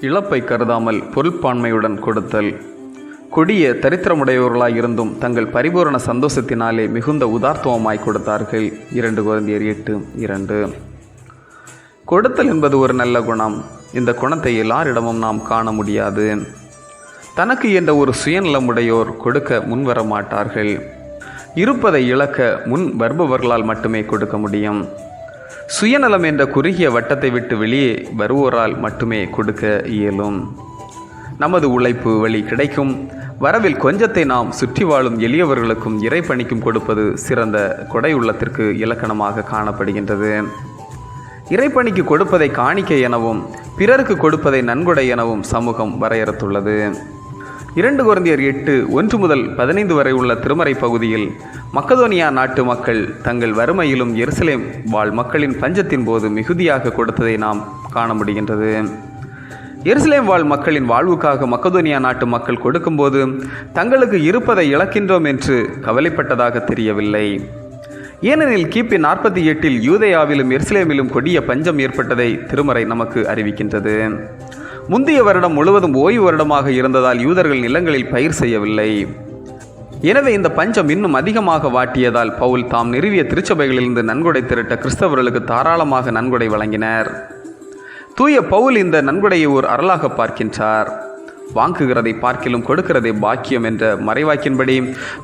இழப்பை கருதாமல் பொருட்பான்மையுடன் கொடுத்தல். கொடிய தரித்திரமுடையவர்களாய் இருந்தும் தங்கள் பரிபூரண சந்தோஷத்தினாலே மிகுந்த உதார்த்துவமாய் கொடுத்தார்கள். இரண்டு குழந்தையர் எட்டு இரண்டு. கொடுத்தல் என்பது ஒரு நல்ல குணம். இந்த குணத்தை எல்லாரிடமும் நாம் காண முடியாது. தனக்கு என்ற ஒரு சுயநலமுடையோர் கொடுக்க முன்வர மாட்டார்கள் இருப்பதை இழக்க முன் வருபவர்களால் மட்டுமே கொடுக்க முடியும். சுயநலம் என்ற குறுகிய வட்டத்தை விட்டு வெளியே வருவோரால் மட்டுமே கொடுக்க இயலும். நமது உழைப்பு வழி கிடைக்கும். வரவில் கொஞ்சத்தை நாம் சுற்றி வாழும் எளியவர்களுக்கும் இறைப்பணிக்கும் கொடுப்பது சிறந்த கொடை உள்ளத்திற்கு இலக்கணமாக காணப்படுகின்றது. இறைப்பணிக்கு கொடுப்பதை காணிக்கை எனவும் பிறருக்கு கொடுப்பதை நன்கொடை எனவும் சமூகம் வரையறுத்துள்ளது. இரண்டு குழந்தையர் எட்டு ஒன்று முதல் பதினைந்து வரை உள்ள திருமறை பகுதியில் மக்கதோனியா நாட்டு மக்கள் தங்கள் வறுமையிலும் எருசலேம் வாழ் மக்களின் பஞ்சத்தின் போது மிகுதியாக கொடுத்ததை நாம் காண முடிகின்றது. எருசலேம் வாழ் மக்களின் வாழ்வுக்காக மக்கதோனியா நாட்டு மக்கள் கொடுக்கும்போது தங்களுக்கு இருப்பதை இழக்கின்றோம் என்று கவலைப்பட்டதாக தெரியவில்லை. ஏனெனில் கிபி நாற்பத்தி எட்டில் யூதயாவிலும் எருசலேமிலும் கொடிய பஞ்சம் ஏற்பட்டதை திருமறை நமக்கு அறிவிக்கின்றது. முந்தைய வருடம் முழுவதும் ஓய்வு வருடமாக இருந்ததால் யூதர்கள் நிலங்களில் பயிர் செய்யவில்லை. எனவே இந்த பஞ்சம் இன்னும் அதிகமாக வாட்டியதால் பவுல் தாம் நிறுவிய திருச்சபைகளிலிருந்து நன்கொடை திரட்ட கிறிஸ்தவர்களுக்கு தாராளமாக நன்கொடை வழங்கினர். தூய பவுல் இந்த நன்கொடையை ஒரு அருளாக பார்க்கின்றார். வாங்குகிறதை பார்க்கிலும் கொடுக்கிறதே பாக்கியம் என்ற மறைவாக்கின்படி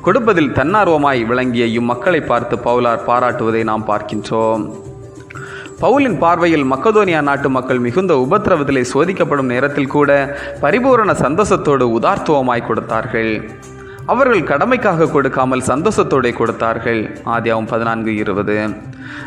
கொடுப்பதில் தன்னார்வமாய் விளங்கிய இம்மக்களை பார்த்து பவுலார் பாராட்டுவதை நாம் பார்க்கின்றோம். பவுலின் பார்வையில் மக்கதோனியா நாட்டு மக்கள் மிகுந்த உபத்திரவத்திலே சோதிக்கப்படும் நேரத்தில் கூட பரிபூரண சந்தோஷத்தோடு உதார்த்துவமாய் கொடுத்தார்கள். அவர்கள் கடமைக்காக கொடுக்காமல் சந்தோஷத்தோடு கொடுத்தார்கள். ஆதியாவும் பதினான்கு இருபது.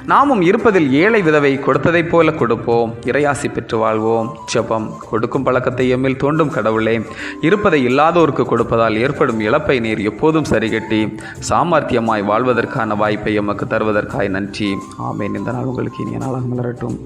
நாமும் இருப்பதில் ஏழை விதவை கொடுத்ததைப் போல கொடுப்போம். இறையாசி பெற்று வாழ்வோம். ஜபம் கொடுக்கும் பழக்கத்தை எம்மில் தோண்டும் கடவுளே. இருப்பதை இல்லாதோருக்கு கொடுப்பதால் ஏற்படும் இழப்பை நீர் எப்போதும் சரிகட்டி சாமர்த்தியமாய் வாழ்வதற்கான வாய்ப்பை எமக்கு தருவதற்காய் நன்றி. ஆமேன். இந்த நாள் உங்களுக்கு இனிய நாளாக மலரட்டும்.